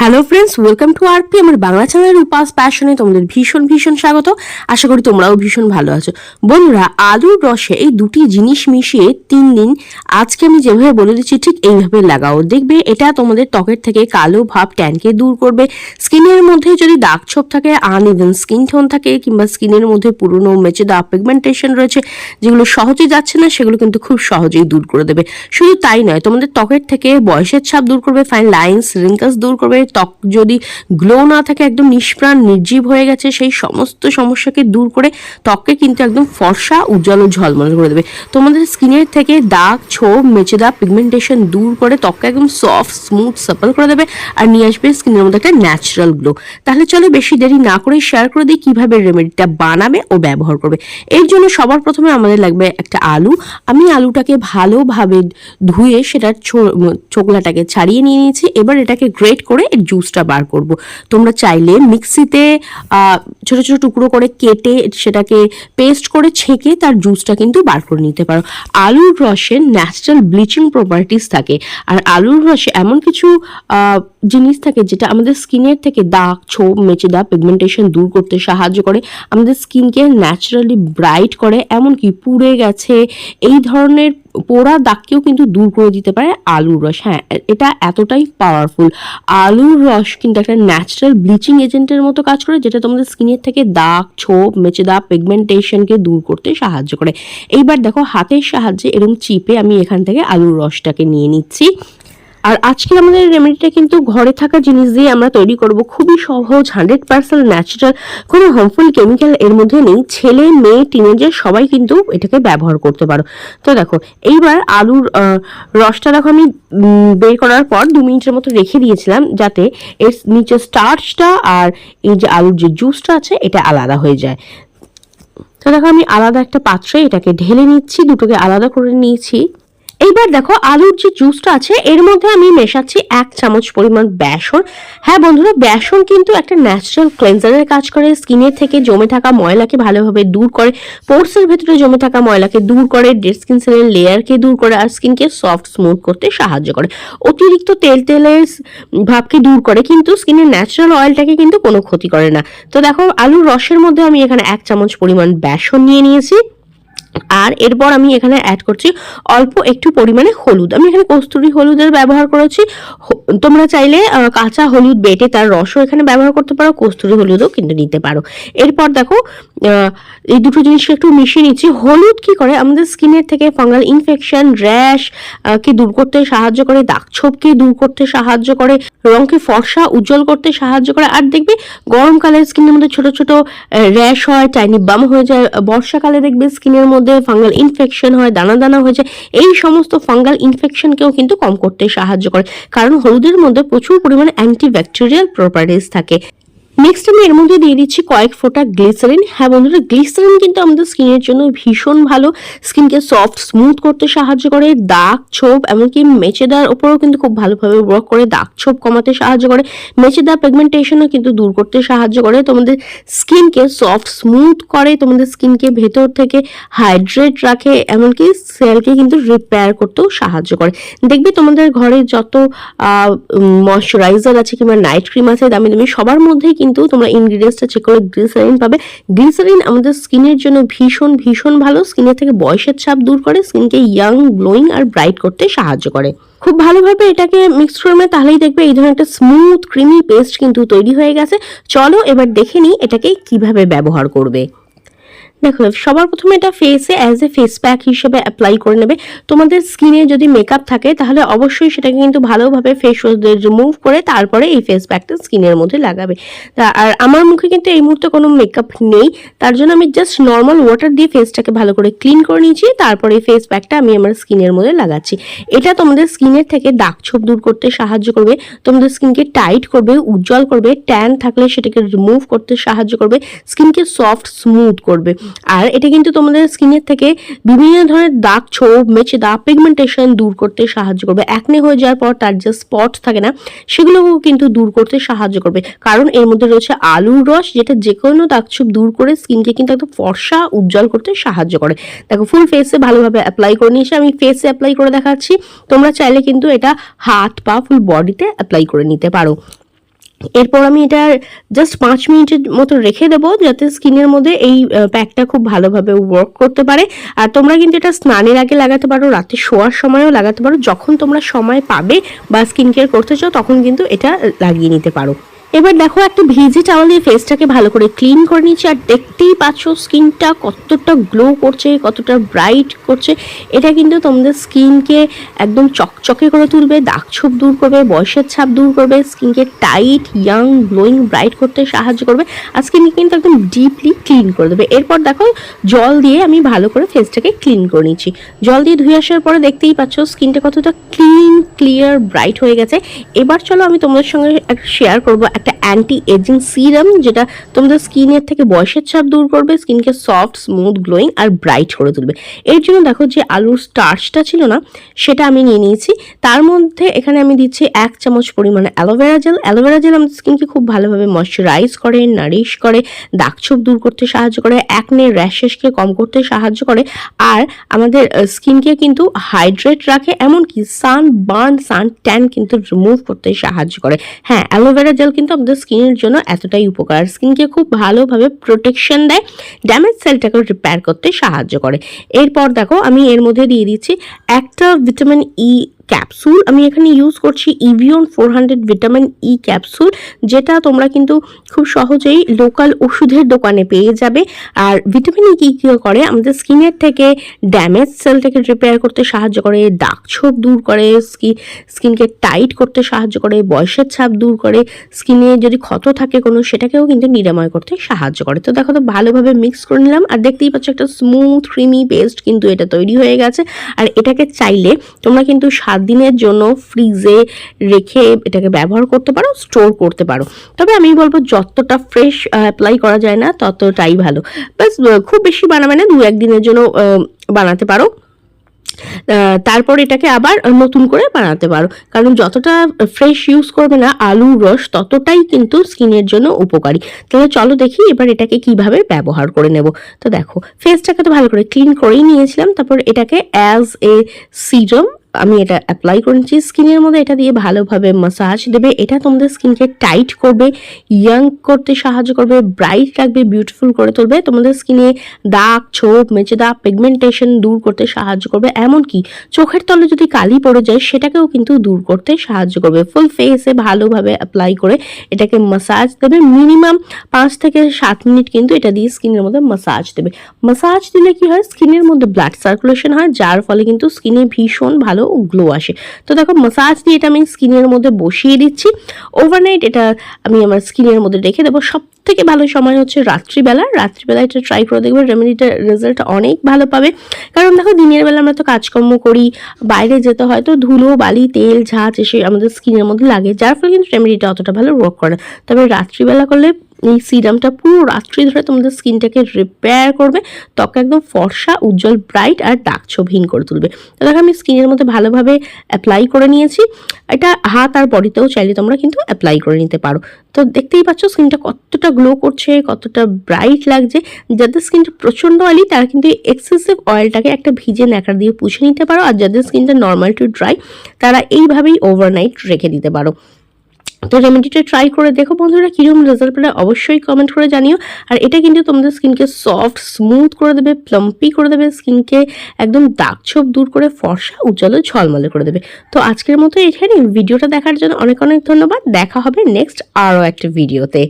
Hello friends welcome to RP আমার বাংলা চ্যানেলের উপাস প্যাশনে তোমাদের ভীষণ ভীষণ স্বাগত। আশা করি তোমরাও ভীষণ ভালো আছো। বন্ধুরা, আলুর রসে এই দুটি জিনিস মিশিয়ে তিন দিন আজকে আমি যেভাবে বলে দিচ্ছি, ঠিক এইভাবে লাগাও। দেখবে এটা তোমাদের ত্বকের থেকে কালো ভাব ট্যানকে দূর করবে। স্কিনের মধ্যে যদি দাগ ছোপ থাকে আনইভেন স্কিন টোন থাকে, কিংবা স্কিনের মধ্যে পুরনো মেচে দাগ পিগমেন্টেশন রয়েছে, যেগুলো সহজেই যাচ্ছে না, সেগুলো কিন্তু খুব সহজেই দূর করে দেবে। শুধু তাই নয়, তোমাদের ত্বকের থেকে বয়সের ছাপ দূর করবে ফাইন লাইন্স রিঙ্কলস দূর করবে ত্বক যদি গ্লো না থাকে একদম নিষ্প্রাণ নির্জীব হয়ে গেছে সেই সমস্ত সমস্যাকে দূর করে ত্বককে কিন্তু একদম ফর্সা উজ্জ্বল ও ঝলমল করে দেবে। তোমাদের স্কিনের থেকে দাগ ছোপ মেচে দাগ পিগমেন্টেশন দূর করে ত্বককে একদম সফট স্মুথ সাপল করে দেবে আর নিয়ে আসবে স্কিনের মধ্যে একটা ন্যাচারাল গ্লো তাহলে চলো বেশি দেরি না করে শেয়ার করে দিই কীভাবে রেমেডিটা বানাবে ও ব্যবহার করবে। এর জন্য সবার প্রথমে আমাদের লাগবে একটা আলু। আমি আলুটাকে ভালোভাবে ধুয়ে সেটার ছো- উম, ছাড়িয়ে নিয়ে নিয়েছি। এবার এটাকে গ্রেট করে এর জুসটা বার করব। তোমরা চাইলে মিক্সিতে ছোট ছোট টুকরো করে কেটে সেটাকে পেস্ট করে ছেঁকে তার জুসটা কিন্তু বার করে নিতে পারো। আলুর রসে ন্যাচারাল ব্লিচিং প্রপার্টিস থাকে। আর আলুর রসে এমন কিছু জিনিস থাকে যেটা আমাদের স্কিনের থেকে দাগ, ছোপ, মেচে দাগ পিগমেন্টেশন দূর করতে সাহায্য করে। আমাদের স্কিনকে ন্যাচারালি ব্রাইট করে। এমনকি পুড়ে গেছে। এই ধরনের পোড়া দাগকেও কিন্তু দূর করে দিতে পারে আলুর রস। হ্যাঁ এটা এতটাই পাওয়ারফুল আলুর রস কিন্তু একটা ন্যাচারাল ব্লিচিং এজেন্টের মতো কাজ করে, যেটা তোমাদের স্কিনের থেকে দাগ, ছোপ মেচে দাগ পিগমেন্টেশনকে দূর করতে সাহায্য করে। এইবার দেখো, হাতের সাহায্যে এরকম চিপে আমি এখান থেকে আলুর রসটাকে নিয়ে নিচ্ছি। আর আজকে আমাদের রেমেডিটা কিন্তু ঘরে থাকা জিনিস দিয়ে আমরা তৈরি করব খুবই সহজ হান্ড্রেড পার্সেন্ট ন্যাচারাল কোনো হার্মফুল কেমিক্যাল এর মধ্যে নেই। ছেলে, মেয়ে টিনেজার সবাই কিন্তু এটাকে ব্যবহার করতে পারো। তো দেখো, এইবার আলুর রসটা দেখো আমি বের করার পর দু মিনিটের মতো রেখে দিয়েছিলাম যাতে এর নিচে স্টার্চটা আর এই যে আলুর যে জুসটা আছে, এটা আলাদা হয়ে যায়। তো দেখো আমি আলাদা একটা পাত্রে এটাকে ঢেলে নিচ্ছি, দুটোকে আলাদা করে নিয়েছি। এইবার দেখো আলুর যে জুসটা আছে, এর মধ্যে আমি মেশাচ্ছি এক চামচ পরিমাণ বেসন। হ্যাঁ বন্ধুরা, বেসন কিন্তু একটা ন্যাচারাল ক্লেন্সারের কাজ করে। স্কিনের থেকে জমে থাকা ময়লাকে ভালোভাবে দূর করে। পোর্সের ভেতরে জমে থাকা ময়লাকে দূর করে। ডেড স্কিন সেলের লেয়ারকে দূর করে আর স্কিনকে সফট স্মুথ করতে সাহায্য করে। অতিরিক্ত তেল, তেলের ভাবকে দূর করে, কিন্তু স্কিনের ন্যাচারাল অয়েলটাকে কিন্তু কোনো ক্ষতি করে না। তো দেখো, আলুর রসের মধ্যে আমি এখানে এক চামচ পরিমাণ বেসন নিয়ে নিয়েছি। আর এরপর আমি এখানে অ্যাড করছি অল্প একটু পরিমাণে হলুদ। আমি এখানে কস্তুরি হলুদের ব্যবহার করেছি। তোমরা চাইলে কাঁচা হলুদ বেটে তার রসও এখানে ব্যবহার করতে পারো, কস্তুরি হলুদও কিন্তু নিতে পারো। এরপর দেখো এই দুটো জিনিসকে একটু মিশিয়ে নিচ্ছি। হলুদ কি করে? আমাদের স্কিনের থেকে ফাঙ্গাল ইনফেকশন, র্যাশ কে দূর করতে সাহায্য করে, দাগ ছোপকে দূর করতে সাহায্য করে, রঙকে ফর্সা, উজ্জ্বল করতে সাহায্য করে। আর দেখবে গরমকালে স্কিনের মধ্যে ছোট ছোট র্যাশ হয় টাইনি বাম হয়ে যায়। বর্ষাকালে দেখবে স্কিনের মধ্যে ফাঙ্গাল ইনফেকশন হয় দানা দানা হয়ে যায়, এই সমস্ত ফাঙ্গাল ইনফেকশনকেও কিন্তু কম করতে সাহায্য করে। কারণ হলুদের মধ্যে প্রচুর পরিমাণে অ্যান্টিব্যাকটেরিয়াল প্রপার্টিস থাকে। নেক্সট আমি এর মধ্যে দিয়ে দিচ্ছি কয়েক ফোঁটা গ্লিসারিন হ্যাঁ বন্ধুরা গ্লিসারিন কিন্তু আমাদের স্কিনের জন্য ভীষণ ভালো। স্কিনকে সফট স্মুথ করতে সাহায্য করে, দাগ, ছোপ, এমনকি মেচেদার ওপরেও কিন্তু খুব ভালোভাবে ওয়ার্ক করে, দাগ, ছোপ কমাতে সাহায্য করে। মেচেদা পিগমেন্টেশনও কিন্তু দূর করতে সাহায্য করে। তোমাদের স্কিনকে সফট স্মুথ করে, তোমাদের স্কিনকে ভেতর থেকে হাইড্রেট রাখে, এমনকি সেলকে কিন্তু রিপেয়ার করতেও সাহায্য করে। দেখবে তোমাদের ঘরে যত ময়শ্চারাইজার আছে কিংবা নাইট ক্রিম আছে, দামি দামি, সবার মধ্যেই কিন্তু তোমরা ইনগ্রিডিয়েন্টসটা চেক করে গ্লিসারিন পাবে। গ্লিসারিন আমাদের স্কিনের জন্য ভীষণ ভীষণ ভালো। স্কিনের থেকে বয়সের ছাপ দূর করে স্কিনকে ইয়াং গ্লোয়িং আর ব্রাইট করতে সাহায্য করে। খুব ভালোভাবে এটাকে মিক্স করবে, তাহলেই দেখবে এই ধরনের একটা স্মুথ ক্রিমি পেস্ট কিন্তু তৈরি হয়ে গেছে। চলো এবার দেখে নিই এটাকে কীভাবে ব্যবহার করবে। দেখো, সবার প্রথমে এটা ফেসে অ্যাজ এ ফেস প্যাক হিসেবে অ্যাপ্লাই করে নেবে। তোমাদের স্কিনে যদি মেকআপ থাকে, তাহলে অবশ্যই সেটাকে কিন্তু ভালোভাবে ফেস রিমুভ করে তারপরে এই ফেস প্যাকটা স্কিনের মধ্যে লাগাবে। আর আমার মুখে কিন্তু এই মুহূর্তে কোনো মেকআপ নেই। তার জন্য আমি জাস্ট নর্মাল ওয়াটার দিয়ে ফেসটাকে ভালো করে ক্লিন করে নিয়েছি। তারপরে এই ফেস প্যাকটা আমি আমার স্কিনের মধ্যে লাগাচ্ছি। এটা তোমাদের স্কিনের থেকে দাগ ছোপ দূর করতে সাহায্য করবে। তোমাদের স্কিনকে টাইট করবে, উজ্জ্বল করবে ট্যান থাকলে সেটাকে রিমুভ করতে সাহায্য করবে। স্কিনকে সফট স্মুথ করবে। আর এটা কিন্তু তোমাদের স্কিনের থেকে বিভিন্ন ধরনের দাগ, ছোপ, মেচে দাগ পিগমেন্টেশন দূর করতে সাহায্য করবে। একনে হয়ে যাওয়ার পর তার যে স্পট থাকে না, সেগুলোকেও কিন্তু দূর করতে সাহায্য করবে। কারণ এর মধ্যে রয়েছে আলুর রস, যেটা যে কোনো দাগছোপ দূর করে স্কিনকে কিন্তু একদম ফর্সা, উজ্জ্বল করতে সাহায্য করে। দেখো ফুল ফেসে ভালোভাবে অ্যাপ্লাই করে নিয়েছি। আমি ফেসে অ্যাপ্লাই করে দেখাচ্ছি। তোমরা চাইলে কিন্তু এটা হাত, পা ফুল বডিতে অ্যাপ্লাই করে নিতে পারো। এরপর আমি এটা জাস্ট পাঁচ মিনিটের মতো রেখে দেবো, যাতে স্কিনের মধ্যে এই প্যাকটা খুব ভালোভাবে ওয়ার্ক করতে পারে। আর তোমরা কিন্তু এটা স্নানের আগে লাগাতে পারো, রাতে শোয়ার সময়ও লাগাতে পারো। যখন তোমরা সময় পাবে বা স্কিন কেয়ার করতে চাও, তখন কিন্তু এটা লাগিয়ে নিতে পারো। এবার দেখো একটা ভিজি টাওয়াল দিয়ে ফেসটাকে ভালো করে ক্লিন করে নিচ্ছি আর দেখতেই পাচ্ছ স্কিনটা কতটা গ্লো করছে, কতটা ব্রাইট করছে। এটা কিন্তু তোমাদের স্কিনকে একদম চকচকে করে তুলবে, দাগ ছোপ দূর করবে, বয়সের ছাপ দূর করবে স্কিনকে টাইট ইয়াং গ্লোয়িং ব্রাইট করতে সাহায্য করবে, আর স্কিনকে কিন্তু একদম ডিপলি ক্লিন করে দেবে। এরপর দেখো জল দিয়ে আমি ভালো করে ফেসটাকে ক্লিন করে নিচ্ছি জল দিয়ে ধুয়ে আসার পরে দেখতেই পাচ্ছ স্কিনটা কতটা ক্লিন ক্লিয়ার ব্রাইট হয়ে গেছে। এবার চলো আমি তোমাদের সঙ্গে শেয়ার করব একটা অ্যান্টি এজিং সিরাম যেটা তোমাদের স্কিনের থেকে বয়সের ছাপ দূর করবে স্কিনকে সফট স্মুথ গ্লোয়িং আর ব্রাইট করে তুলবে। এর জন্য দেখো যে আলুর স্টার্চটা ছিল না, সেটা আমি নিয়ে নিয়েছি। তার মধ্যে এখানে আমি দিচ্ছি এক চামচ পরিমাণে অ্যালোভেরা জেল অ্যালোভেরা জেল আমাদের স্কিনকে খুব ভালোভাবে ময়শ্চারাইজ করে নারিশ করে দাগছোপ দূর করতে সাহায্য করে অ্যাকনে র্যাশেসকে কম করতে সাহায্য করে, আর আমাদের স্কিনকে কিন্তু হাইড্রেট রাখে, এমনকি সান বার্ন সান ট্যান কিন্তু রিমুভ করতে সাহায্য করে। হ্যাঁ অ্যালোভেরা জেল কিন্তু আমাদের স্কিনের জন্য এতটাই উপকার। স্কিনকে খুব ভালোভাবে প্রোটেকশন দেয় ড্যামেজ সেলটাকে রিপেয়ার করতে সাহায্য করে। এরপর দেখো, আমি এর মধ্যে দিয়ে দিচ্ছি একটা ভিটামিন ই ক্যাপসুল আমি এখানে ইউজ করছি Evion four hundred vitamin E capsule যেটা তোমরা কিন্তু খুব সহজেই লোকাল ওষুধের দোকানে পেয়ে যাবে। আর ভিটামিন ই কী কী করে? আমাদের স্কিনের থেকে ড্যামেজ সেলটাকে রিপেয়ার করতে সাহায্য করে, দাগ ছোপ দূর করে স্কিন স্কিনকে টাইট করতে সাহায্য করে, বয়সের ছাপ দূর করে স্কিনে যদি ক্ষত থাকে কোনো, সেটাকেও কিন্তু নিরাময় করতে সাহায্য করে। তো দেখো, তো ভালোভাবে মিক্স করে নিলাম, আর দেখতেই পাচ্ছ একটা স্মুথ ক্রিমি পেস্ট কিন্তু এটা তৈরি হয়ে গেছে। আর এটাকে চাইলে তোমরা কিন্তু সাত দিনের জন্য ফ্রিজে রেখে এটাকে ব্যবহার করতে পারো স্টোর করতে পারো। তবে আমি বলব যতটা ফ্রেশ অ্যাপ্লাই করা যায় না, ততটাই ভালো। বাস খুব বেশি বানাবে না দু একদিনের জন্য বানাতে পারো। তারপর এটাকে আবার নতুন করে বানাতে পারো। কারণ যতটা ফ্রেশ ইউজ করবে না আলুর রস, ততটাই কিন্তু স্কিনের জন্য উপকারী। তাহলে চলো দেখি এবার এটাকে কীভাবে ব্যবহার করে নেব। তো দেখো ফেসটাকে তো ভালো করে ক্লিন করেই নিয়েছিলাম, তারপর এটাকে অ্যাজ এ সিরাম আমি এটা অ্যাপ্লাই করে নিচ্ছি স্কিনের মধ্যে এটা দিয়ে ভালোভাবে মাসাজ দেবে। এটা তোমাদের স্কিনকে টাইট করবে ইয়াং করতে সাহায্য করবে ব্রাইট রাখবে বিউটিফুল করে তুলবে। তোমাদের স্কিনে দাগ, ছোপ, মেচে দাগ পিগমেন্টেশন দূর করতে সাহায্য করবে। এমনকি চোখের তলে যদি কালি পড়ে যায়, সেটাকেও কিন্তু দূর করতে সাহায্য করবে। ফুল ফেসে ভালোভাবে অ্যাপ্লাই করে এটাকে মাসাজ দেবে। মিনিমাম পাঁচ থেকে সাত মিনিট কিন্তু এটা দিয়ে স্কিনের মধ্যে মাসাজ দেবে। মাসাজ দিলে কি হয়? স্কিনের মধ্যে ব্লাড সার্কুলেশন হয়, যার ফলে কিন্তু স্কিনে ভীষণ ভালো গ্লো আসে। তো দেখো মাসাজ দিয়ে এটা আমি স্কিনের মধ্যে বসিয়ে দিচ্ছি। ওভারনাইট এটা আমি আমার স্কিনের মধ্যে রেখে দেবো। সব থেকে ভালো সময় হচ্ছে রাত্রিবেলা। রাত্রিবেলা এটা ট্রাই করে দেখবে রেমেডিটার রেজাল্ট অনেক ভালো পাবে। কারণ দেখো দিনের বেলা আমরা তো কাজকর্ম করি, বাইরে যেতে হয়, তো ধুলো, বালি, তেল ঝাঁচ এসে আমাদের স্কিনের মধ্যে লাগে। যার ফলে কিন্তু রেমেডিটা অতটা ভালো ওয়ার্ক করে না। তবে রাত্রিবেলা করলে এই সিরামটা পুরো রাত্রি ধরে তোমাদের স্কিনটাকে রিপেয়ার করবে ত্বক একদম ফর্সা, উজ্জ্বল ব্রাইট আর দাগ ছোপহীন করে তুলবে। তো দেখো আমি স্কিনের মধ্যে ভালোভাবে অ্যাপ্লাই করে নিয়েছি। এটা হাত আর বডিতেও চাইলে তোমরা কিন্তু অ্যাপ্লাই করে নিতে পারো। তো দেখতেই পাচ্ছ স্কিনটা কতটা গ্লো করছে, কতটা ব্রাইট লাগছে। যাদের স্কিনটা প্রচণ্ড অয়েলি তারা কিন্তু এক্সেসিভ অয়েলটাকে একটা ভিজে ন্যাকার দিয়ে পুষে নিতে পারো। আর যাদের স্কিনটা নর্মাল টু ড্রাই তারা এইভাবেই ওভারনাইট রেখে দিতে পারো। তো রেমেডিটা ট্রাই করে দেখো বন্ধুরা, কীরকম রেজাল্ট পেলে অবশ্যই কমেন্ট করে জানিও। আর এটা কিন্তু তোমাদের স্কিনকে সফট স্মুথ করে দেবে প্লাম্পি করে দেবে স্কিনকে একদম দাগ ছোপ দূর করে ফর্সা, উজ্জ্বল ঝলমলে করে দেবে। তো আজকের মতো এখানে ভিডিওটা দেখার জন্য অনেক অনেক ধন্যবাদ। দেখা হবে নেক্সট আরও একটা ভিডিওতে